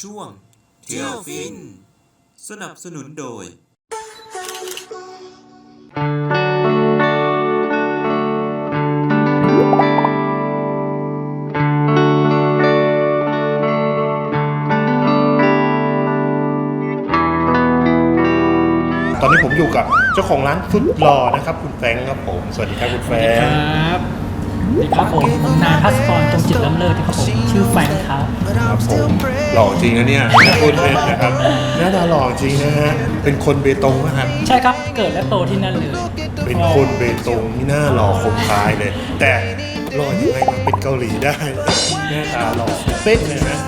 ช่วง เที่ยวฟิน สนับสนุนโดย ตอนนี้ผมอยู่กับเจ้าของร้านฟุตหล่อนะครับ คุณแฟรงค์ครับผม สวัสดีครับคุณแฟรงคค์รับสวัสดี ครับผมผมนายพัสกรจงจิตล้ำเลิศครับผมชื่อแฟรงค์ครับครับผมหล่อจริงนะเนี่ยไม่พูดเล่นนะครับหน้าตาหล่อจริงนะฮะเป็นคนเบตงนะครับใช่ครับเกิดและโตที่นั่นเลยเป็นคนเบตงนี่หน้าหล่อคมคายเลย แต่หล่อยังไงมาเป็นเกาหลีได้หน้าตาหล่อเป๊ะเลยนะ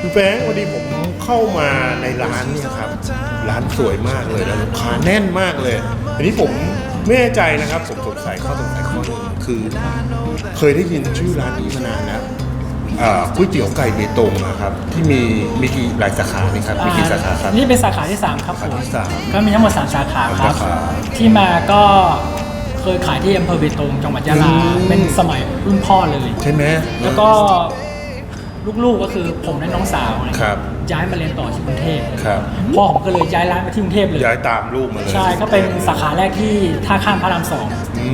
คุณแฟรงค์วันนี้ผมเข้ามาในร้านเนี่ยครับ ร้านสวยมากเลยแล้วลูกค้าแน่นมากเลย อันนี้ผมไม่แน่ใจนะครับผมสงสัยข้อสงสัยข้อหนึง คือ เคยได้ยินชื่อร้านนี้มานานแล้วอ่าก๋วยเตี๋ยวไก่เบตงนะครับ ที่มีมีกี่หลายสาขาไหมครับมีกี่สาขาครับนี่เป็นสาขาที่ 3 ครับผสามขาที่สามก็มีทั้งหมด 3 สาขาครับสาขาที่มาก็เคยขายที่อำเภอเบตงจังหวัดยะลาอืมเป็นสมัยรุ่นพ่อเลยใช่ไหมแล้วก็ลูกๆก็คือผมและน้องสาวเนี่ยครับย้ายมาเรียนต่อที่กรุงเทพครับพ่อผมก็เลยย้ายร้านมาที่กรุงเทพเลยย้ายตามลูกมาเลยใช่ก็เป็นสาขาแรกที่ท่าข้ามพระรามสองอื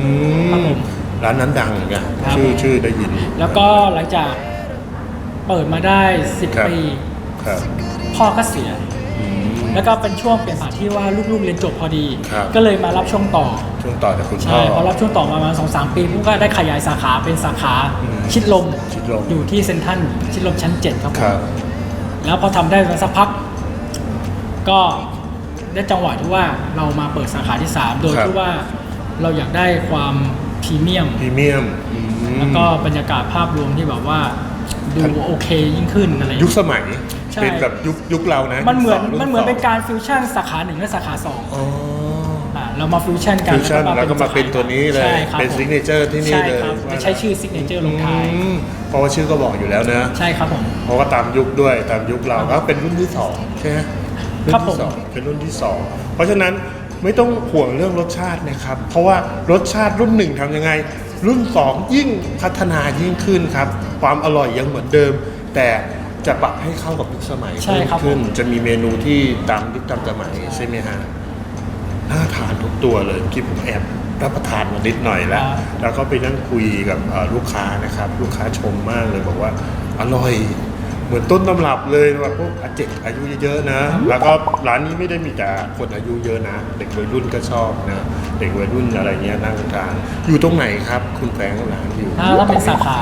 ครับมผม ร้านนั้นดังเหมือนกันครับ ชื่อชื่อได้ยินแล้วก็หลังจากเปิดมาได้ครับ10 ปี ครับพ่อก็เสีย อืม แล้วก็เป็นช่วงเปลี่ยนผ่านที่ว่าลูกๆเรียนจบพอดี ครับ ก็เลยมารับช่วงต่อ ช่วงต่อจากคุณพ่ใช่อ พอรับช่วงต่อมาประมาณสองสามปีปุ๊บก็ได้ขยายสาขาเป็นสาขาอืมชิดลม ชิดลม อยู่ที่เซ็นทรัลชิดลมชั้น 7 ครับผมครับ แล้วพอทำได้มาสักพัก ก็ได้จังหวะที่ว่าเรามาเปิดสาขาที่ 3 โดยครับ ที่ว่าเราอยากได้ความพ รีเมียม พรีเมียมอืมแล้วก็บรรยากาศภาพรวมที่แบบว่าดูโอเคยิ่งขึ้นอะไรอย่างยุคเงี้ย สมัย ใช่ เป็นแบบยุคยุคเรานะมันเหมือนสงรุ่มันเหมือนสงเป็นการฟิวชั่นสาขาหนึ่งและสาขาสองอ๋ออ่าเรามาฟิวชั่นกันฟิวชั่นแล้วก็มาเป็นตัวนี้เลย ใช่ครับเป็นผม signature ที่นี่ใช่เลยครับว่าใช้ชื่อซิกเนเจอร์ลงท้ายอืมเพราะว่าชื่อก็บอกอยู่แล้วนะ ใช่ครับผม เพราะว่าตามยุคด้วยตามยุคเราก็เป็นรุ่นที่สองใช่ไหมรุ่นครับผที่มสองเป็นรุ่นที่สองเพราะฉะนั้น ไม่ต้องห่วงเรื่องรสชาตินะครับ เพราะว่ารสชาติรุ่นหนึ่งทำยังไง รุ่นสองยิ่งพัฒนายิ่งขึ้นครับ ความอร่อยยังเหมือนเดิม แต่จะปรับให้เข้ากับยุคสมัยใช่เพิ่มครับขึ้น ผม จะมีเมนูที่ตามยุคตามสมัยใช่ไหมฮะน่าทานทุกตัวเลยเมื่อกี้ผมแอบรับประทานมานิดหน่อยแล้วแล้วก็ไปนั่งคุยกับเอ่อลูกค้านะครับ ลูกค้าชมมากเลยบอกว่าอร่อย เหมือนต้นตำรับเลยว่าพวกอาเจกอายุเยอะๆนะ แล้วก็ร้านนี้ไม่ได้มีแต่คนอายุเยอะนะ เด็กวัยรุ่นก็ชอบนะเด็กวัยรุ่นอะไรเงี้ยนั่งทานอยู่ตรงไหนครับ คุณแฟรงค์ร้านอยู่ ถ้าถ้าเป็นสาขา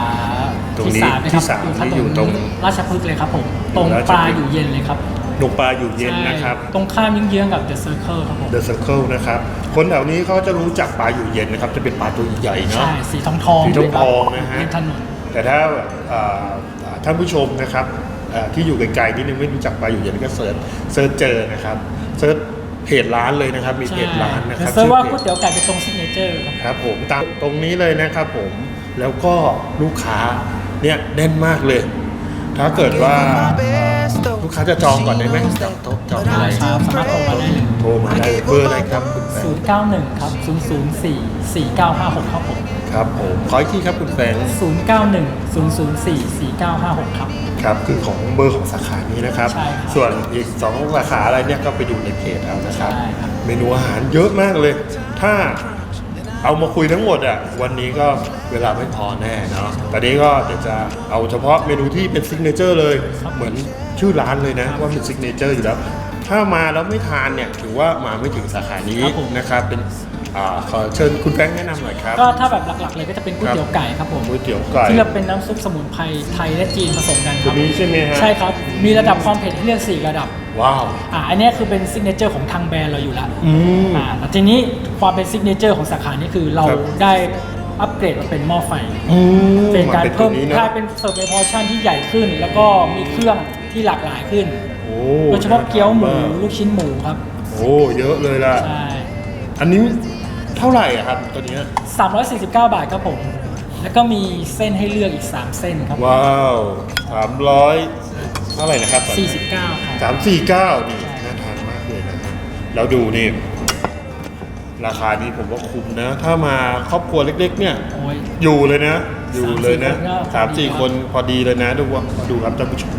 ตรงที่นี้สามนะคที่รับสามอยู่ถที่นอยู่นตรงราชพฤกษ์เลยครับผม ตรงราชพฤกษ์ปลาอยู่เย็นเลยครับหนงปลาอยู่เย็นนะครับ ใช่ตรงข้ามยิ่งเยื้องๆกับ The Circle ครับผม The Circle นะครับ คนแถวนี้เขาจะรู้จักปลาอยู่เย็นนะครับ จะเป็นปลาตัวใหญ่ๆเนาะ ใช่สีทองทองสีทองทองนะฮะ ริมถนน แต่ถ้าเอ่อเอ่อ ท่านผู้ชมนะครับเอ่อที่อยู่ไกลๆนิดนึงไม่รู้จักปลาอยู่เย็นก็เสิร์ชเสิร์ชเจอนะครับเสิร์ชเพจร้านเลยนะครับ มีเพจร้านนะครับเซิร์ชว่าชื่ก๋วอยเพจเตี๋ยวไก่เป็นตรงซิกเนเจอร์ครับครับผมตามตรงนี้เลยนะครับผมแล้วก็ลูกค้าเนี่ยแน่นมากเลย ถ้าเกิดว่าเอ่อลูกค้าจะจองก่อนได้ไหมจองโต๊ะจองอะไรครับสามารถโทรมาได้เลยโทรมาได้เบอร์อะไรครับคุณแฟง091 ครับ 004 4956ครับผม ครับผมขออีกทีครับคุณแฟง091 004 4956 ครับ ครับคือของเบอร์ของสาขานี้นะครับ ใช่ครับส่วนอีกสองสาขาอะไรเนี่ยก็ไปดูในเพจเอานะครับ ใช่ครับ เมนูอาหารเยอะมากเลย ถ้าเอามาคุยทั้งหมดอะวันนี้ก็เวลาไม่พอแน่เนาะตอนนี้ก็เดี๋ยวจะเอาเฉพาะเมนูที่เป็นซิกเนเจอร์เลย เหมือนชื่อร้านเลยนะว่าเป็นซิกเนเจอร์อยู่แล้ว ถ้ามาแล้วไม่ทานเนี่ยถือว่ามาไม่ถึงสาขานี้ครับผม นะครับเป็น อ่าขอเชิญคุณแบงค์แนะนำหน่อยครับ ก็ถ้าแบบหลักๆเลยก็จะเป็นก๋วยเตี๋ยวไก่ครับผมก๋วยเตี๋ยวไก่ ที่เราเป็นน้ำซุปสมุนไพรไทยและจีนผสมกันคตัรัวบนี้ใช่ไหมฮะใช่ครับมีระดับความเผ็ดให้เลือก4ระดับว้าว อ่าอันเนี้ยคือเป็นซิกเนเจอร์ของทางแบรนด์เราอยู่แล้วอืม อ่าแต่ทีนี้ความเป็นซิกเนเจอร์ของสาขานี้คือเราครับ ได้อัปเกรดมาเป็นหม้อไฟ อืมเป็นการป็นตัเพิ่วมนี้นะถ้าเป็นเสิร์ฟในพอร์ชั่นที่ใหญ่ขึ้น แล้วก็มีเครื่องที่หลากหลายขึ้นโอ้โดยเฉพาะเกี๊ยวหมูน่าทานากลูกชิ้นหมูครับโอ้เยอะเลยล่ะ ใช่อันนี้ เท่าไหร่อะครับตัวเนี้ย349 บาทครับผม แล้วก็มีเส้นให้เลือกอีก 3 เส้นครับว้าวสามร้อยเท่าไหร่นะครับ49ครับ สามสี่เก้านี่น่าทานมากเลยนะครับแล้วดูนี่ ราคานี้ผมว่าคุ้มนะ ถ้ามาครอบครัวเล็ก ๆ เนี่ย โอ้ย อยู่เลยนะ อยู่เลยนะสาสามมสี่สี่คคนนพอดีเลยนะ ดูว่าดูครับท่านผู้ชม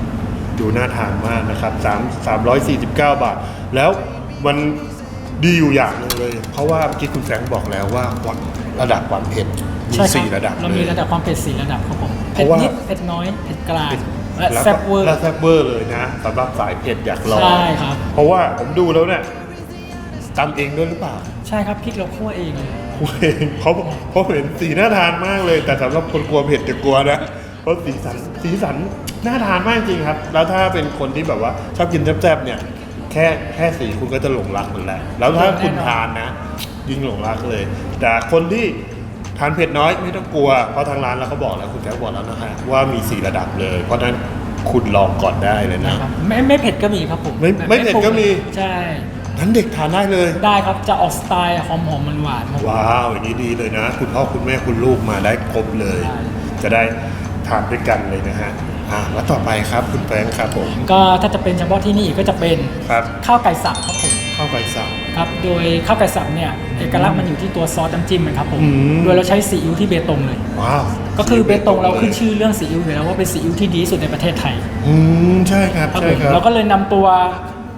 ดูน่าทานมากนะครับ3 349บาท แล้วมัน ดีอยู่อย่างหนึงเลย เพราะว่าเมื่อกี้คุณแฟรงค์บอกแล้วว่าระดับความเผ็ดมีใช่ครับสี่ระดับเราเลมีย ระดับความเผ็ดสี่ระดับครับผมเพเผ็ดราะว่านิดเผ็ดน้อยเผ็ดกลางและแล้วก็แซ่บเวอร์ และแซ่บเวอร์เลยนะสำหรับสายเผ็ดอยากลองใช่ครับ เพราะว่าผมดูแล้วเนี่ยตำเองด้วยหรือเปล่า ใช่ครับพริกเราคั่วเองเลย คุยเขาเขาเห็นสีน่าทานมากเลย แต่สำหรับคนกลัวเผ็ดจะกลัวนะเพราะสีสันสีสันน่าทานมากจริงครับ แล้วถ้าเป็นคนที่แบบว่าชอบกินแซ่บๆเนี่ยแค่แค่สีคุณก็จะหลงรักมันแหละแล้วถ้าคุณทานนะ ยิ่งหลงรักเลย แต่คนที่ทานเผ็ดน้อยไม่ต้องกลัว เพราะทางร้านเราก็บอกแล้วคุณแจ๊คบอกแล้วนะฮะว่ามีสีระดับเลย เพราะฉะนั้นคุณลองก่อนได้เลยนะนะครับไม่ไม่เผ็ดก็มีครับผมไม่แบบไม่เผ็ดก็มี ใช่ นั้นเด็กทานได้เลย ได้ครับจะออกสไตล์หอมหอมมันหวานๆครับ ว้าวอย่างนี้ดีเลยนะ คุณพ่อคุณแม่คุณลูกมาได้ครบเลย ใช่ จะได้ทานด้วยกันเลยนะฮะ อ่าแล้วต่อไปครับคุณแฟรงค์ครับผมก็ถ้าจะเป็นเฉพาะที่นี่ก็จะเป็นครับข้าวไก่สับครับผมข้าวไก่สับ ครับโดยข้าวไก่สับเนี่ยเอกลักษณ์มันอยู่ที่ตัวซอสน้ำจิ้มนะครับผมอืม โดยเราใช้ซีอิ๊วที่เบตงเลย ว้าวก็คือเบตงเราขึ้นชื่อเรื่องซีอิ๊วอยู่แล้วว่าเป็นซีอิ๊วที่ดีที่สุดในประเทศไทยอืมใช่ครับครับใช่ผมครับ เราก็เลยนำตัว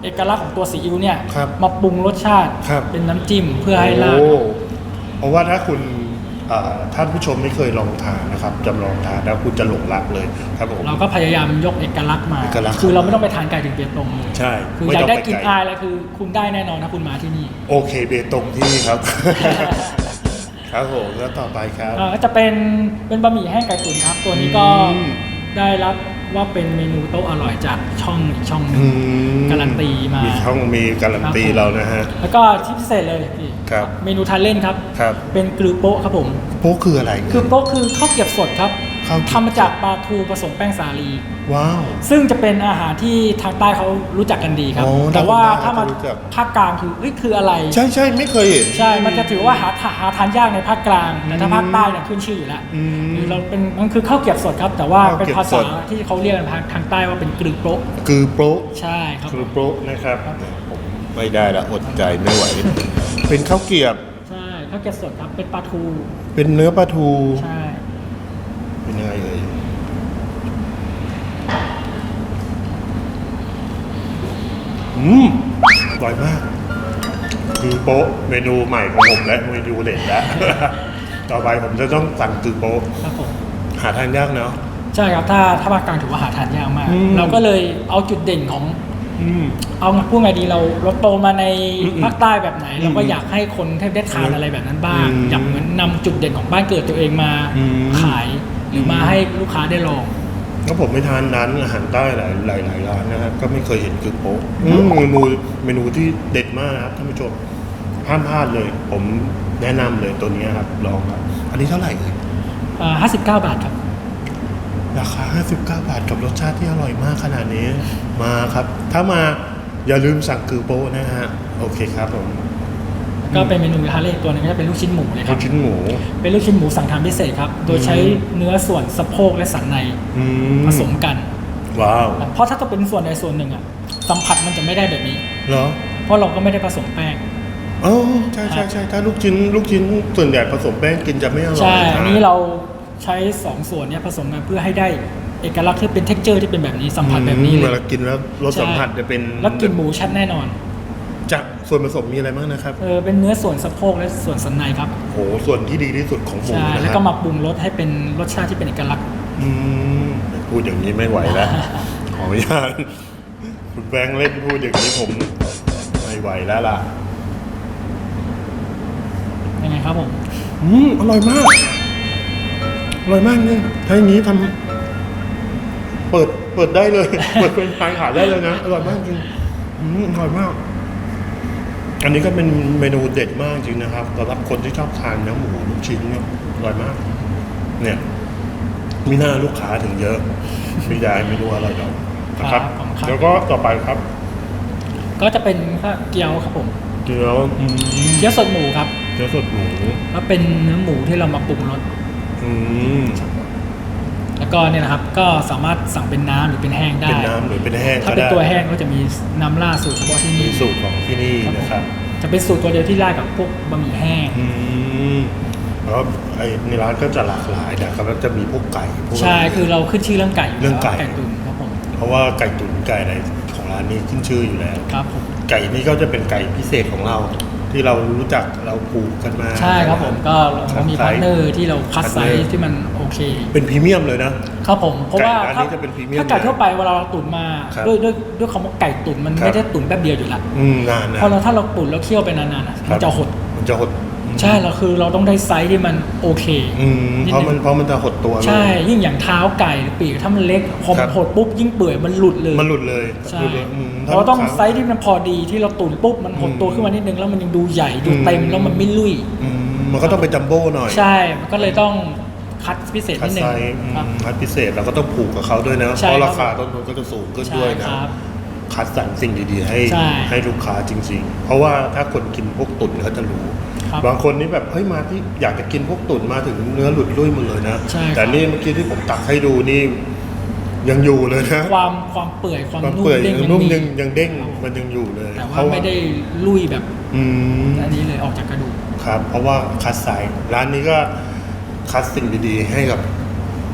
เอกลักษณ์ของตัวซีอิ๊วเนี่ยครับมาปรุงรสชาติครับ เป็นน้ำจิ้มเพื่อให้ราด โอ้เพราะว่าถ้าคุณอ่า ท่านผู้ชมไม่เคยลองทานนะครับจำลองทานแล้วคุณจะหลงรักเลยครับผมเราก็พยายามยกเอกลักษณ์มาเอกลักษณ์คือเราไม่ต้องไปทานไก่ถึงเบตงเลยใช่คือไม่อยาต้อกงได้ไปกลินไกลอายอะไรคือ คุณได้แน่นอนถ้าคุณมาที่นี่ โอเคเบตงที่นี่ครับครับผมแล้วต่อไปครับเอ่อก็จะเป็นเป็นบะหมี่แห้งไก่ตุ๋นครับ ตัวนี้ก็อืมได้รับ ว่าเป็นเมนูโต๊ะอร่อยจากช่องอีกช่องหนึงอืมการันตีมามีช่องมีการันตีครับผมเรานะฮะ แล้วก็ที่พิเศษเลยพี่ครับเมนูทานเล่นครับครับเป็นกลือโป๊ะครับผม โป๊กคืออะไรคือโป๊ะคือข้าวเกรียบสดครับข้าวเกรียบ ทำมาจากปลาทูผสมแป้งสาลี ว้าว ซึ่งจะเป็นอาหารที่ทางใต้เขารู้จักกันดีครับอ๋อแต่ว่าทางใต้ถ้ามารู้จัก ภาคกลางคือเอ้ยคืออะไร ใช่ใช่ไม่เคยเห็น ใช่ มันจะถือว่าหาหาทานยากในภาคกลาง แต่ถ้าภาคใต้เนี่ยขึ้นชื่ออยู่แล้วอืมหรือเราเป็นมันคือข้าวเกรียบสดครับ แต่ว่าข้าวเป็นเกรียบภาสษาดที่เขาเรียกกันทางทางใต้ว่าเป็นกรึโป๊ะคือโป๊กใช่ครับ คือโป๊กนะครับ ผมไม่ได้ละอดใจไม่ไหว เป็นข้าวเกรียบ ใช่ข้าวเกรียบสดครับเป็นปลาทู เป็นเนื้อปลาทู ใช่ เป็นยังไงเอ่ยอืมอร่อยมาก คือโป๊ะเมนูใหม่ของผมและเมนูเด็ดแล้ว ต่อไปผมจะต้องสั่งคือโป๊ะครับผมหาทานยากเนาะ ใช่ครับถ้าถ้าภาคกลางถือว่าหาทานยากมาก อืม เราก็เลยเอาจุดเด่นของ อืม เอาพูดไงดีเราเราโตมาในอืมภาคใต้แบบไหนเราก็อืมอยากให้คนได้ทานอะไรแบบนั้นบ้าง อืมอยากเหมือนนำจุดเด่นของบ้านเกิดตัวเองมาอืม ขาย หรือมาให้ลูกค้าได้ลองแล้วผมไปทานร้านอาหารใต้หลายหลายหลายร้านนะครับก็ไม่เคยเห็นคือโป๊ะอืมเมนูเมนูที่เด็ดมากครับท่านผู้ชมห้ามพลาดเลย ผมแนะนำเลยตัวนี้ครับลองครับอันนี้เท่าไหร่เอ่ยห้าสิบเก้าบาทครับ ราคา 59 บาทกับรสชาติที่อร่อยมากขนาดนี้มาครับ ถ้ามาอย่าลืมสั่งคือโป๊ะนะฮะโอเคครับผม ก็เป็นเมนูทานเล่นอีกตัวหนึงก็จะเป็นลูกชิ้นหมูเลยคลูรับกชิ้นหมูเป็นลูกชิ้นหมูสั่งทำพิเศษครับ โดยใช้เนื้อส่วนสะโพกและสันในอืผสมกัน ว้าวเพราะถ้าจะเป็นส่วนใดส่วนหนึ่งอะสัมผัสมันจะไม่ได้แบบนี้ เหรอเพราะเราก็ไม่ได้ผสมแป้งอ๋อใช่ใช่ใช่ถ้าลูกชิ้นลูกชิ้นส่วนใหญ่ผสมแป้งกินจะไม่อร่อยใช่ อันนี้ะเราใช้สองส่วนเนี้ยผสมกันเพื่อให้ได้เอกลักษณ์ที่เป็นเท็กเจอร์ที่เป็นแบบนี้สัมผัสแบบนี้อืมเลเวยลากินแล้วรสสัมผัสจะเป็น แล้วกลินหมูชัดแน่นอน จากส่วนผสมมีอะไรบ้างนะครับเออเป็นเนื้อส่วนสะโพกและส่วนสันในครับโหส่วนที่ดีที่สุดของหมูใช่นะแล้วคก็รับมาปรุงรสให้เป็นรสชาติที่เป็นเอกลักษณ์ อืมพูดอย่างนี้ไม่ไหวแล้ว ขออนุญาตคุณแบงค์เล่นพูดอย่างนี้ผมไม่ไหวแล้วล่ะ ยังไงครับผม อืมอร่อยมาก อร่อยมากเนี่ยถ้าอย่างนี้ทำเปิดเปิดได้เลย เปิดเป็นไฟขายได้เลยนะ อร่อยมากจริงอืมอร่อยมาก อันนี้ก็เป็นเมนูเด็ดมากจริงนะครับสำหรับคนที่ชอบทานเนื้อหมูลูกชิ้นเนี่ยอร่อยมาก เนี่ยมีหน้าลูกค้าถึงเยอะไม่ได้เมนูอร่อยหรอกนะครับครับผมครับ แล้วก็ต่อไปครับ ก็จะเป็นข้าวเกี๊ยวครับผม เกี๊ยวอืมเกี๊ยวสดหมูครับ เกี๊ยวสดหมู ก็เป็นเนื้อหมูที่เรามาปรุงรสอืม แล้วก็เนี่ยนะครับก็สามารถสั่งเป็นน้ำหรือเป็นแห้งได้ เป็นน้ำหรือเป็นแห้งถ้าก็เป็นได้ตัวแห้งก็จะมีน้ำราดสูตรเฉพาะที่มีนี่สูตรของที่นี่นะครับจะเป็นสูตรตัวเดียวที่ราดกับพวกบะหมี่แห้ง อืมแล้วไอ้ในร้านก็จะหลากหลายนะครับแล้วจะมีพวกไก่พวก ใช่คือเราขึ้นชื่อเรื่องไก่ยู่แล้วเรื่องไก่ไก่ตุ๋นครับผมเพราะว่าไก่ตุ๋นไก่อะไรของร้านนี้ขึ้นชื่ออยู่แล้ว ครับผม ไก่นี้ก็จะเป็นไก่พิเศษของเรา ที่เรารู้จักเราปลูกกันมาใช่ครับผมก็เรามีคัพาดร์ทไซเนอร์ที่เราคัดไซคัดเนอร์ส์ที่มันโอเค เป็นพรีเมียมเลยนะครับผมเพราะว่าไก่ร้านนี้จะเป็นพรีเมียมถ้าไก่ทั่วไปเวลาเราตุ๋นมาครับด้วยด้วยด้วยคำว่าไก่ตุ๋นมันครับไม่ได้ตุ๋นแป๊บเดียวอยู่แล้วอืมนานนะเพราะเราถ้าเราตุ๋นแล้วเคี่ยวไปนานๆอะครัมับนจะหดมันจะหดอืม ใช่เราคือเราต้องได้ไซส์ที่มันโอเคอืมนิดเพราะมันนึงเพราะมันจะหดตัวลงใช่ยิ่งอย่างเท้าไก่หรือปีกถ้ามันเล็กพอครัมันบหดปุ๊บยิ่งเปื่อยมันหลุดเลยมันหลุดเลยใช่หลุดเลยอืมถ้เราต้องลูกค้ไซส์ที่มันพอดีที่เราตุ๋นปุ๊บมันหดตัวอืมขึ้นมานิดนึงแล้วมันยังดูใหญ่ดูอืมเต็มแล้วมันไม่ลุ่ยอืมมันก็ต้องเป็นจัมโบ้หน่อย ใช่ มันก็เลยต้องคัดพิเศษคันิดดนึไซงส์อืมครับคัดพิเศษเราก็ต้องผูกกับเขาด้วยนะใช่เพราะครับราคาต้นทุนก็จะสูงขึ้นใช่ด้วยคนะรับคัดสรรสิ่งดีๆ ให้ใช่ให้ลูกค้าจริง ๆ เพราะว่าถ้าคนกินพวกตุ๋นเขาจะรู้ ครับบางคนนี่แบบเฮ้ยมาที่อยากจะกินพวกตุ๋นมาถึงเนื้อหลุดลุ่ยหมดเลยนะ ใช่ครับ แต่นี่เมื่อกี้ที่ผมตักให้ดูนี่ยังอยู่เลยนะความความเปื่อยความความนุ่มเปื่อยเด้งยังยังนุ่มมียังยังเด้งมันยังอยู่เลยแต่เพว่าระไม่ได้ลุยแบบอืมอันนี้เลยออกจากกระดูกครับ เพราะว่าคัดไซส์ร้านนี้ก็คัดสิ่งดีๆ ให้กับ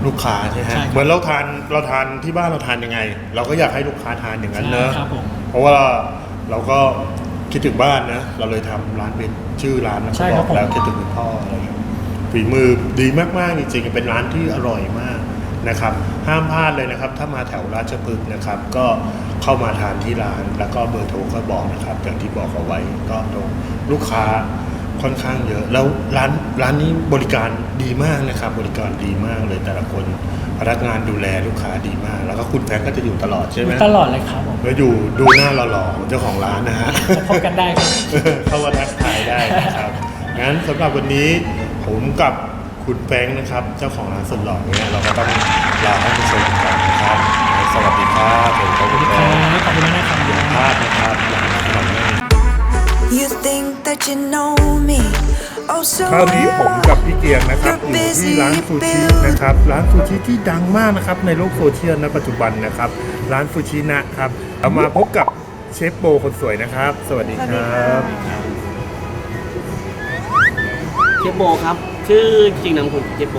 ลูกค้าใช่ไหมใช่ครับเหมือนเราทานเราทานที่บ้านเราทานยังไง เราก็อยากให้ลูกค้าทานอย่างนั้นเนอะใช่ครับผมเพราะว่าเราก็ คิดถึงบ้านนะ เราเลยทำร้านเป็นชื่อร้านนะใช่ก็ครับบอกแล้วผม คิดถึงคุณพ่ออะไรอย่างเงี้ยฝีมือดีมากๆจริงๆเป็นร้านที่อร่อยมากนะครับ ห้ามพลาดเลยนะครับ ถ้ามาแถวราชพฤกษ์นะครับ ก็เข้ามาทานที่ร้าน แล้วก็เบอร์โทรก็บอกนะครับ อย่างที่บอกเอาไว้ก็ตรงลูกค้า ค่อนข้างเยอะ แล้วร้านร้านนี้บริการดีมากนะครับ บริการดีมากเลยแต่ละคนพนักงานดูแลลูกค้าดีมาก แล้วก็คุณแฟนก็จะอยู่ตลอดใช่ไหมตลอดเลยครับผมแล้วอยู่ดูหน้าหล่อๆของเจ้าของร้านนะฮะพบกันได้ครับเข้ามาทักทายได้นะครับงั้นสำหรับวันนี้ผมกับคุณแป้งนะครับ เจ้าของร้านสุดหล่อเนี่ยเราก็ต้องลาท่านผู้ชมกันนะครับ สวัสดีครับผมขอบคุณคครัรับบขอบคุณมากนะครับพลาดนะครับอย่างนั้น You think that you know me oh so คราวนี้ผมกับพี่เกียงนะครับ well. อยู่ที่ร้านซูชินะครับร้านซูชิที่ดังมากนะครับในโลกโซเชียลณปัจจุบันนะครับ ร้านซูชินะครับเรามาพบกับเชฟโบคนสวยนะครับ สวัสดีครับเชฟโบครับ ชื่อจริงนามคุณเชฟโบ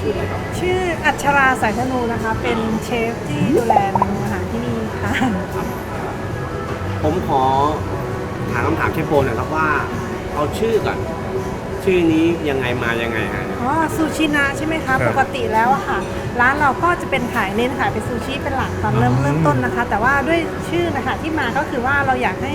ชื่ออะไรครับ ชื่ออัชราสายธนูนะคะ เป็นเชฟที่ดูแลเมนูอาหารที่นี่ค่ะ ผมขอ ถามคำถามเชฟโบหน่อยครับว่า เอาชื่อก่อน ชื่อนี้ยังไงมายังไงฮะ อ๋อซูชินะใช่ไหมคะ ปกติแล้วอะค่ะ ร้านเราก็จะเป็นขายเน้นขายเป็นซูชิเป็นหลักตอนเริ่มเริ่มต้นนะคะ แต่ว่าด้วยชื่อนะคะที่มาก็คือว่าเราอยากให้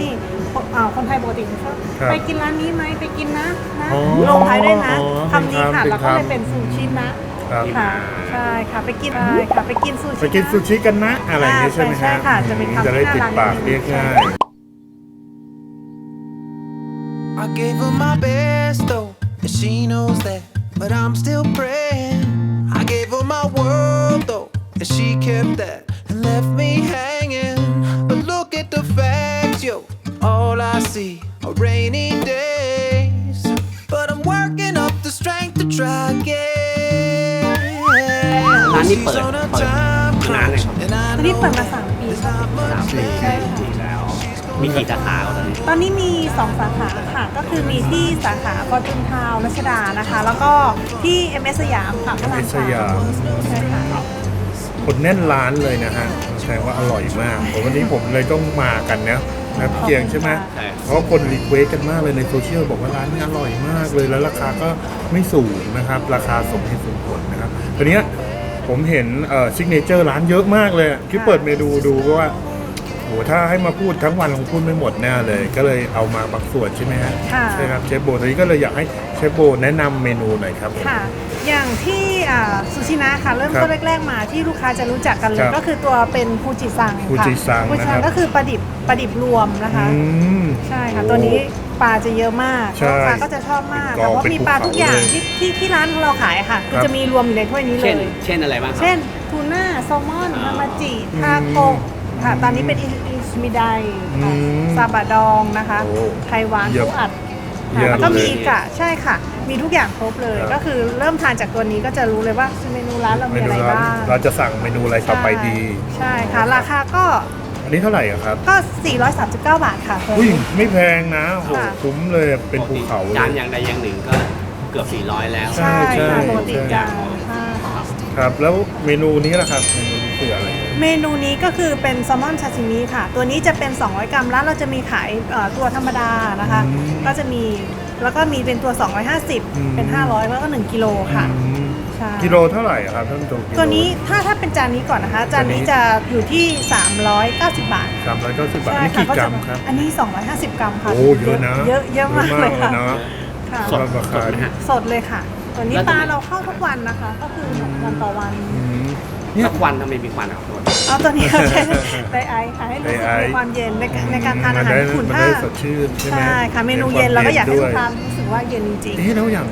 คนเอ่อคนไทยปกติชอบครับไปกินร้านนี้ไหมไปกินนะนะอ๋อลงท้ายด้วยนะอ๋อคำนี้ค่ะเป็นเราคำก็เลยเป็นซูชินะครับ ค่ะใช่ค่ะไปกินใช่ค่ะไปกินซูชิไปกินซูชิกันนะอะไรอย่างนี้ใช่ไหมใช่ฮะค่ะจะเป็นคำจะได้ที่ติดน่ารักปากนิดนึงเรียกง่าย I gave her my best though, and she knows that. But I'm still praying. I gave her my world though, and she kept that and left me hanging. But look at the facts, yo. All I see are rainy days. But I'm working up the strength to try again. ร้านนี้เปิด She's on a เปิด time มานานเลยครับ crunch, and I ตอนนี้เปิด know มาสามปี there's ค่ะ not much สามปี ใช่ค่ะ ปีแล้ว มีกี่สาขาครับตอนนี้ตอนนี้มี 2 สาขาค่ะ ก็คือมีที่สาขาฟอร์จูนทาวรัชดานะคะ แล้วก็ที่ MS สยามค่ะพระราม MS สยาม ใช่ค่ะ คนแน่นร้านเลยนะฮะแสดงว่าอร่อยมากผมวันนี้ผมเลยต้องมากันนะนะพี่เกียงใช่ไหมใช่ เพราะคนรีเควสกันมากเลยในโซเชียลบอกว่าร้านนี้อร่อยมากเลยแล้วราคาก็ไม่สูงนะครับ ราคาสมเหตุสมผลนะครับทีเนี้ยผมเห็นเอ่อซิกเนเจอร์ร้านเยอะมากเลยอะที่เปิดเมนูดูก็ว่า โหถ้าให้มาพูดทั้งวันคงพูดไม่หมดแน่เลย ก็เลยเอามาบางส่วนใช่ไหมฮะค่ะ ใช่ครับเชฟโบตอนนี้ก็เลยอยากให้เชฟโบแนะนำเมนูหน่อยครับผม ค่ะ อย่างที่อ่าซูชินะค่ะ เริ่มครับต้นแรกๆมาที่ลูกค้าจะรู้จักกันเลคย รับก็คือตัวเป็นฟูจิซังค่ะฟูจิซังฟูจิซันะครับงก็คือปลาดิบปลาดิบรวมนะคะ อืม ใช่ค่ะ ตัวนี้ปลาจะเยอะมากใช่ลูกค้าก็จะชอบมากเป็นกองแต่ว่ามีปลาทุกอย่างเป็นภูที่เขาเลยที่ที่ร้านของเราขายค่ะครับจะมีรวมอยู่ในถ้วยนี้เลเช่น ย เช่นอะไรบ้างครับ เช่นทูน่าแซลมอนอ่า ฮามาจิทาโกะค่ะ ตอนนี้เป็นอิอิส มิไดค่ะอืมซาบะดองนะคะ โอ้ไทยหวานเยี่ยมปูอัดเยี่ยมค่ะแล้วก็มีเลยอีกอะใช่ค่ะ มีทุกอย่างครบเลยครับ ก็คือเริ่มทานจากตัวนี้ก็จะรู้เลยว่าเมนูร้านเราเมมีอะนูไรร้านบ้างเราจะสั่งเมนูอะไรต่อไปดี ใช่ค่ะ ราคาก็อันนี้เท่าไหร่อะครับ ก็ 439 บาทค่ะอุ้ยไม่แพงนะโอ้โหค่ะ คุ้มเลยเป็นภูเขาเลจานย อย่างใดอย่างหนึ่งก็เกือบ 400 แล้ว ใช่ใช่ค่ะปกติใช่จะค่ะ ครับ แล้วเมนูนี้ล่ะครับเมนูนี้คืออะไร เมนูนี้ก็คือเป็นแซลมอนซาชิมิค่ะ ตัวนี้จะเป็น 200 กรัมแล้วเราจะมีขายเอ่อตัวธรรมดานะคะ อืมก็จะมีแล้วก็มีเป็นตัว อืม 250 เป็น 500 แล้วก็ 1 กิโลค่ะอืมใช่กิโลเท่าไหร่อะครับท่านผู้ชมกิโล ตัวนี้ถ้าถ้าเป็นจานนี้ก่อนนะคะ จานนี้จะอยู่ที่ 390 บาทสามร้อยเก้าสิบบาทใช่นี่ค่ะกี่ก็กจะรัมครับ อันนี้ 250 กรัมค่ะโอ้เยอะนะเยอะเยอะมากเลยค่ะเนอะค่ะสำหรับราคาสดไหมนี่ฮะ สดเลยค่ะ ตัวนี้แล้วปทำไมลาเราเข้าทุกวันนะคะ ก็คือวันต่อวัน อืมเนี่ยสักวันทำไมมีควันอะโทษ เอาตัวนี้เราใช้ไดไอซ์ค่ะให้รู้สึกไดไอซ์มีความเย็นในการในการทานอาหารมัได้ขุ่นมันถ้าได้สดชื่นใช่ไหมใช่ค่ะเมนูเย็นเราก็อยากให้ลูกค้ารู้สึกว่าเย็นจริงเอ๊ะแล้วอย่าง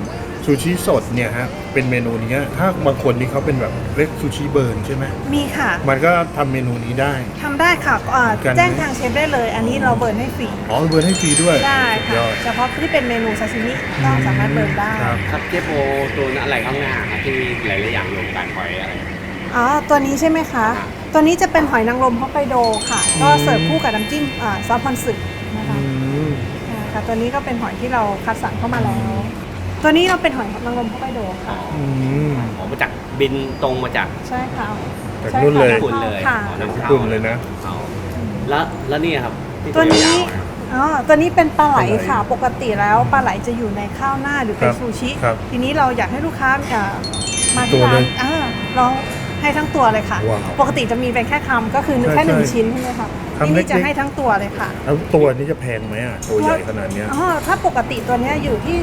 ซูชิสดเนี่ยฮะเป็นเมนูนี้ถ้าบางคนนี่เขาเป็นแบบเรียกซูชิเบิร์นใช่ไหมๆมีค่ะ มันก็ทำเมนูนี้ได้ทำได้ค่ะเอ่อกันไหมแจ้งทางเชฟได้เลย อันนี้เราเบิร์นให้ฟรีอ๋อเบิร์นให้ฟรีด้วยได้สุค่ะยอดเฉพาะที่เป็นเมนูซาชิมิก็สามารถเบิร์นได้ครับครับเจโปตัวนั้นอะไรข้างหน้าครับที่หลายๆอย่างรวมกันหอยอะไรอ๋อตัวนี้ใช่ไหมคะ ตัวนี้จะเป็นหอยนางรมฮอกไกโดค่ะ ก็เสิร์ฟคู่กับน้ำจิ้มอ่าซอสพอนสึกนะคะอืมอ่าค่ะตัวนี้ก็เป็นหอยที่เราคัดสรรเข้ามาแล้ว ตัวนี้เราเป็นหอยนางรมฮอกไกโดค่ะอืมออกมาจากบินตรงมาจากใช่ค่ะจากใช่นู่นเลยค่ะคุณเลยค่ะ อ๋อนำญี่เข้าปุ่นเลยนะ เอาแล้วแล้วนี่ครับที่ตัวนี้ ยาวๆอะ อ๋อ ตัวนี้เป็นปลาไหลปลาไหลค่ะ ปกติแล้วปลาไหลจะอยู่ในข้าวหน้าหรือเป็นครับซูชิ ครับทีนี้เราอยากให้ลูกค้าอ่ามาตัที่วร้าเลนย อ่าเรา ให้ทั้งตัวเลยค่ะ ว้าวปกติจะมีเป็นแค่คำก็คือใช่แค่หนึ่งใช่ชิ้นใช่ไหมคะคำที่เล็นี่กๆ จะให้ทั้งตัวเลยค่ะแล้วตัวนี้จะแพงไหมอะตัวใหญ่ขนาดเนี้ย อ๋อถ้าปกติตัวเนี้ยอยู่ที่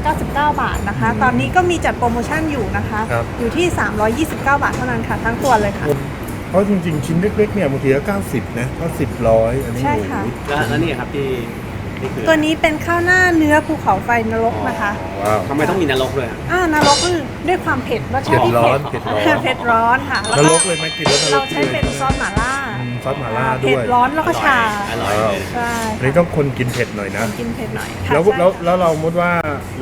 399 บาทนะคะตอนนี้ก็มีจัดโปรโมชั่นอยู่นะคะ ครับ อยู่ที่ 329 บาทเท่านั้นค่ะ ทั้งตัวเลยค่ะ เพราะจริงๆ ชิ้นเล็กๆเนี่ยบางทีก็เก้าสิบนะก็สิบร้อยอันนี้ใช่โอ้โหค่ะ แล้วแล้วนี่ครับที่ นี่คือตัวนี้เป็นข้าวหน้าเนื้อภูเขาไฟนรกนะคะว้าว ทำไมต้องมีนรกด้วยอะ อ่านรกคือด้วยความเผ็ดรสชาติที่เผ็ดร้อนเผ็ดเผ็ดร้อน เผ็ดร้อนค่ะนแล้วรก็กเลยไหมกินแล้วนรเรากใช้เป็นซอสหม่าล่าอืมซอสหม่าล่าด้เผ็วดยร้อนแล้วก็ชาอร่อยเลย ใช่อันนี้ต้องคนกินเผ็ดหน่อยนะ กินเผ็ดหน่อยค่ะแล้วใช่แล้วแล้วเรามดว่า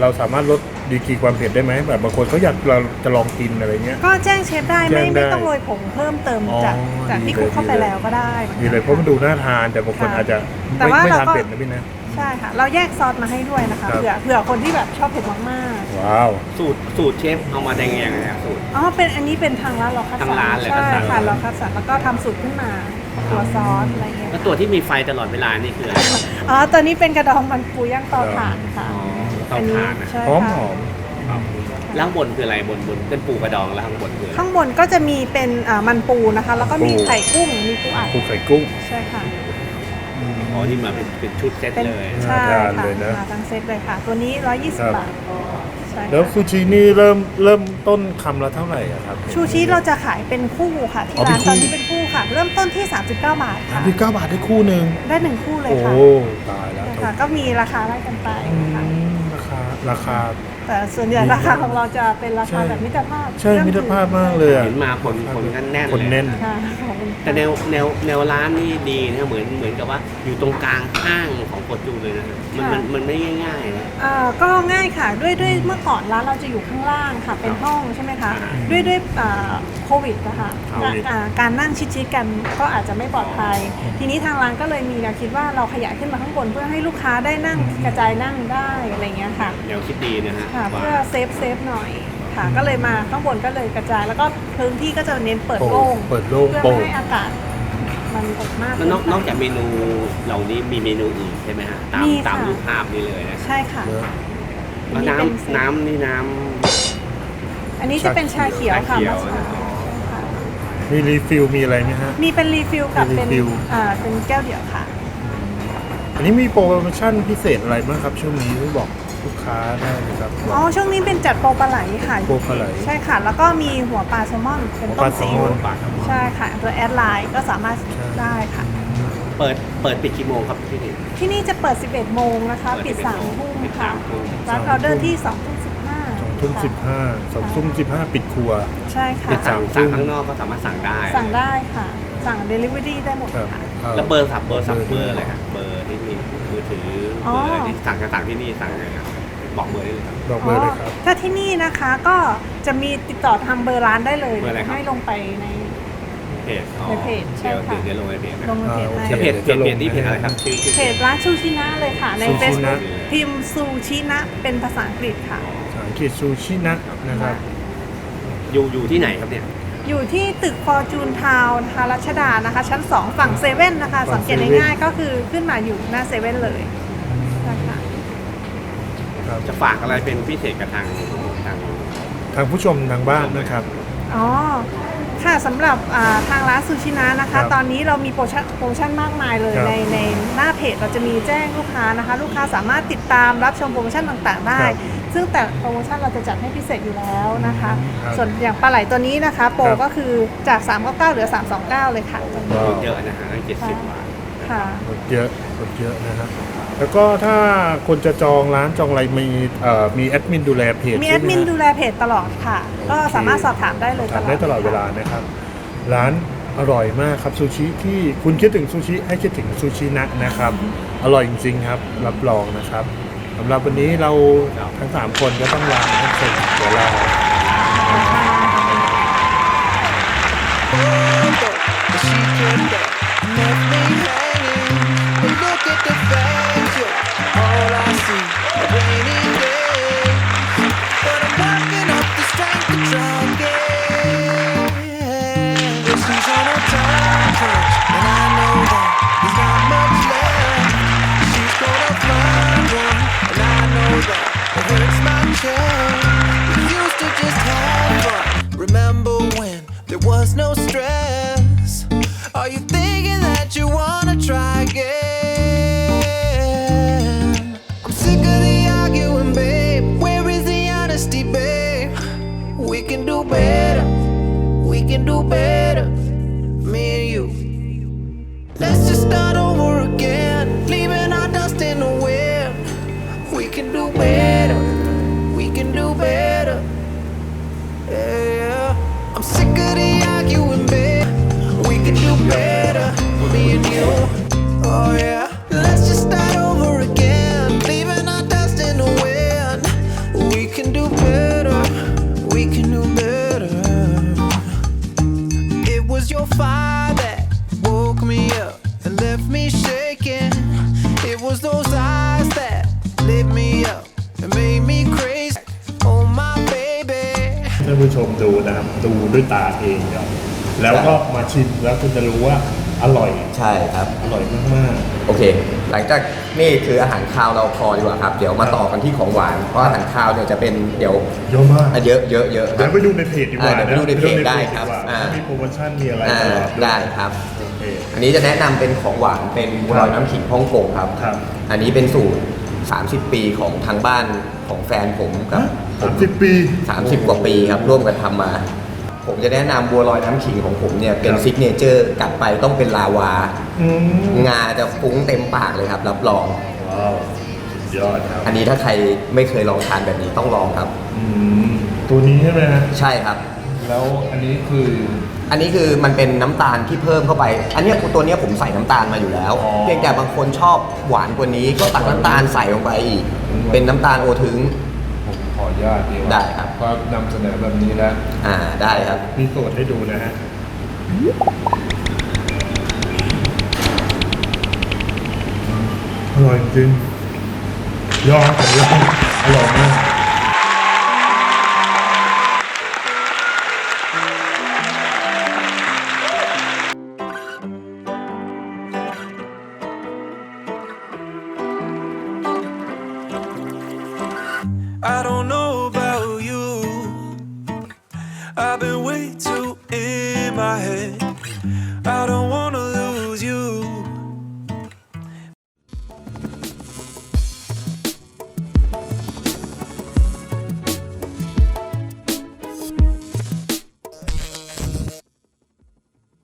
เราสามารถลดดีกรีความเผ็ดได้ไหมแบบบางคนเขาอยากเราจะลองกินอะไรเงี้ย ก็แจ้งเชฟได้แจ้ไม่งได้ไม่ต้องโรยผงเพิ่มเติมอ๋อจากจากที่ดีคลุกเข้าไปเลย แล้วก็ได้ ดีเลยเพราะมันดูน่าทานแต่บางคนค่ะอาจจะแต่ไม่ว่าไม่เราทานก็ เผ็ดนะพี่นะ ใช่ค่ะ เราแยกซอสมาให้ด้วยนะคะครับ เผื่อเผื่อคนที่แบบชอบเผ็ดมากว้าว สูตรสูตรเชฟเอามาได้ไงนะครับสูตร ๆอ๋อเป็นอันนี้เป็นทางร้านเราคัดสรทางร้านเลยคัดใช่สรร ค่ะเราคัดสรรแล้วก็ทำสูตรขึ้นมาตัวซอสอะไรเงี้ยแล้วตัวที่มีไฟตลอดเวลานี่คืออะไรอ๋อตัวนี้เป็นกระดองมันปูย่างเตาถ่านค่ะอ๋อเตาถ่านนะใช่หอมค่ะ หอม แล้วข้างบนคืออะไรบนบนเป็นปูกระดองแล้วข้างบนคืออะไรข้างบนก็จะมีเป็นอ่ามันปูนะคะ แล้วก็มีปู ไข่กุ้งมีปูอัดปูไข่กุ้ง ใช่ค่ะ อ๋อนี่มาเป็นเป็นชุดเซตเป็นเลยใช่น่าทานค่ะเลยนะ มาทั้งเซตเลยค่ะ ตัวนี้ 120ครับบาทใช่ค่ะแล้วซูชินี่เริ่มเริ่มต้นคำละเท่าไหร่อะครับ ชูชีเราจะขายเป็นคู่ค่ะ ที่อ๋อเป็ร้านนคู่ตอนนี้เป็นคู่ค่ะ เริ่มต้นที่ 39 บาทค่ะ พี่เก้าบาทได้คู่หนึ่งได้หนึ่งคู่เลยโอ้ค่ะตายแล้วใช่ค่ะก็มีราคาไล่กันไปอืค่ะ มราคาราคา แต่ส่วนใหญ่ราคาของเราจะเป็นราคาใช่แบบมิตรภาพใช่มิตรภาพมากเลยอะเห็นมาคนคนกันแน่นคนเลยแน่นค่ะขอบคุณค่ะแต่แนวแนวแนวร้านนี่ดีนะเหมือนเหมือนกับว่าอยู่ตรงกลางห้างของโปรจูเลยนะมันมันมันไม่ง่ายๆนะเอ่อก็ง่ายค่ะด้วยด้วยเมื่อก่อนร้านเราจะอยู่ข้างล่างค่ะเป็นห้องใช่ไหมคะด้วยด้วยอ่าโควิดนะคะโควิด อ่าการนั่งชิดๆกันก็อาจจะไม่ปลอดภัย ทีนี้ทางร้านก็เลยมีแนวคิดว่าเราขยายขึ้นมาข้างบนเพื่อให้ลูกค้าได้นั่งกระจายนั่งได้อะไรเงี้ยค่ะ แนวคิดดีนะฮะค่ะว่าเพื่อเซฟเซฟหน่อยค่ะ ก็เลยมาข้างบนก็เลยกระจาย แล้วก็พื้นที่ก็จะเน้นเปิดโล่งเปิดโล่งเพื่อโปร่ไม่งให้อากาศมันอบมากแล้วนอกเไปนอกจากเมนูเหล่านี้มีเมนูอื่นใช่ไหมฮะตามมีค่ะตามรูปภาพนี้เลยนะใช่ค่ะเยอะแล้วอันนี้เป็นเซตน้ำน้ำนี่น้อันนี้จะเป็นชาเขียวค่ะชาเขียวมัทฉะค่ะมีรีฟิลมีอะไรไหมฮะ มีเป็นรีฟิลกับมีเป็นรีฟิลอ่าเป็นแก้วเดี่ยวค่ะ อันนี้มีโปรโมชั่นพิเศษอะไรบ้างครับช่วงนี้ที่บอกลูก ค้าได้เลยครับอ๋อช่วงนี้เป็นจัดโปรปลาไหลค่ะ โปรปลาไหล ใช่ค่ะ แล้วก็มีหัวปลาแซลมอนเป็นหัวต้ปลามแซลซีมอิ๊อวนปลาครับใช่ค่ะตัวแอดไลน์ก็สามารถได้ค่ะำเปิดเปิดปิดกี่โมงครับที่นี่ ที่นี่จะเปิด 11 โมงนะคะเปิดปิด11 3ทุ่มปิดค่ะ3ทุ่มร้านออเดอร์ที่2ทุ่มสองทุ่มสิบห้าสองทุ่มสิบห้าปิดครัว ใช่ค่ะปิดสั่งสามทุ่สั่งมข้างนอกก็สามารถสั่งได้ สั่งได้ค่ะ สั่ง Delivery ได้หมดครับค่ะาแล้วเบอร์สับเบอร์สับเบอร์อะไรครับเบอร์ที่มีมือถืออ๋อเบอร์ที่สั่งจะสั่งที่นี่สั่งไงครับ บอกเบอร์ได้เลยครับ บอกเบอร์เลยครับ ถ้าที่นี่นะคะก็จะมีติดต่อทางเบอร์ร้านได้เลยเบอร์อะไรครับ ให้ลงไปใน เพจอ๋อในเพจใช่เดี๋ยวค่ะ เดี๋ยวลงในเพจนะลงในเพจอ่าโอให้เคแล้วเพจเพจเพจนี่เพจอะไรครับชื่อชื่อเพจร้านซูชินะเลยค่ะ ใน ซูชินะ Facebook พิมพ์ซูชินะเป็นภาษาอังกฤษค่ะ ภาษาอังกฤษซูชินะนะครับ อยู่อยู่ที่ไหนครับเนี่ย อยู่ที่ตึกฟอร์จูนทาวน์นะคะรัชดานะคะ ชั้น 2 ฝั่งเซเว่นนะคะ ฝั่สังงเกต เซเว่น ง่ายๆก็คือขึ้นมาอยู่หน้าเซเว่นเลยนะคะครับ จะฝากอะไรเป็นพิเศษกับทางทาง ทางผู้ชมทางบ้านนะครับ อ๋อ ค่ะสำหรับอ่าทางร้านซูชินะนะครัคะ บตอนนี้เรามีโปรโมชั่นโปรโมชั่นมากมายเลยครับในในหน้าเพจเราจะมีแจ้งลูกค้านะคะ ลูกค้าสามารถติดตามรับชมโปรโมชั่นต่างๆ ได้ ครับซึ่งแต่โปรโมชั่นเราจะจัดให้พิเศษอยู่แล้วนะคะ ครับส่วนอย่างปลาไหลตัวนี้นะคะ โปรครับ ก็คือจาก 399เหลือ 329 เลยค่ะตัวนี้ว้าวเยอะนะฮะเจ็ดสิบบาท ค่ะ ลดเยอะลดเยอะนะครับ แล้วก็ถ้าคนจะจองร้านจองอะไรมีเอ่อมีแอดมินดูแลเพจมีแอใช่ดไหมินฮะดูแลเพจตลอดค่ะ ก็สามารถสอบถามได้เลยตลอทำดได้ตลอดเวลานะครับ ร้านอร่อยมากครับซูชิที่คุณคิดถึงซูชิให้คิดถึงซูชินะนะครับ อร่อยจริงๆครับ รับรองนะครับสำหรับวันนี้เราทั้ง 3 คนก็ต้องลาท่านผู้ชมเดี๋ยวเรา หลังจากนี่คืออาหารคาวเราพอดีกว่าครับ เดี๋ยวมาต่อกันที่ของหวาน เพราะอาหารคาวเนี่ยจะเป็นเดี๋ยวๆเยอะมากอะเยอะเยอะเยอะคเดี๋รัยวบไปดูในเพจดีกว่าอ่าเดี๋ยวไปดูในเพจได้ครับดีกว่าอ่าถ้ามีโปรโมชั่นมีอะไรอ่าตลอดวยได้ครับ โอเค อันนี้จะแนะนำเป็นของหวานเป็นบัวลอยน้ำขิงฮ่องกงครับ ครับ อันนี้เป็นสูตร 30 ปีของทางบ้านของแฟนผมกับผสามม สิบปี 30 กว่าปีครับ ร่วมกันทำมา ผมจะแนะนำบัวลอยน้ำขิงของผมเนี่ย เป็นครับซิกเนเจอร์กัดไปต้องเป็นลาวา อืมงาจะฟุ้งเต็มปากเลยครับ รับรอง ว้าวสุดยอดครับอันนี้ถ้าใครไม่เคยลองทานแบบนี้ต้องลองครับ อืมตัวนี้ใช่ไหมฮะใช่ครับ แล้วอันนี้คือ อันนี้คือมันเป็นน้ำตาลที่เพิ่มเข้าไป อันเนี้ยตัวเนี้ยผมใส่น้ำตาลมาอยู่แล้ว อ๋อเพียงแต่บางคนชอบหวานกว่านี้ก็ตักน้ำตาลใส่ลงไปอีก อืม เป็นน้ำตาลโอทึง ผมขออนุญาตดีกว่าได้ครับ ก็นำเสนอแบบนี้แล้วอ่าได้ครับ มีสูตรให้ดูนะฮะ อร่อยจริงยอมผมยอมอร่อยมาก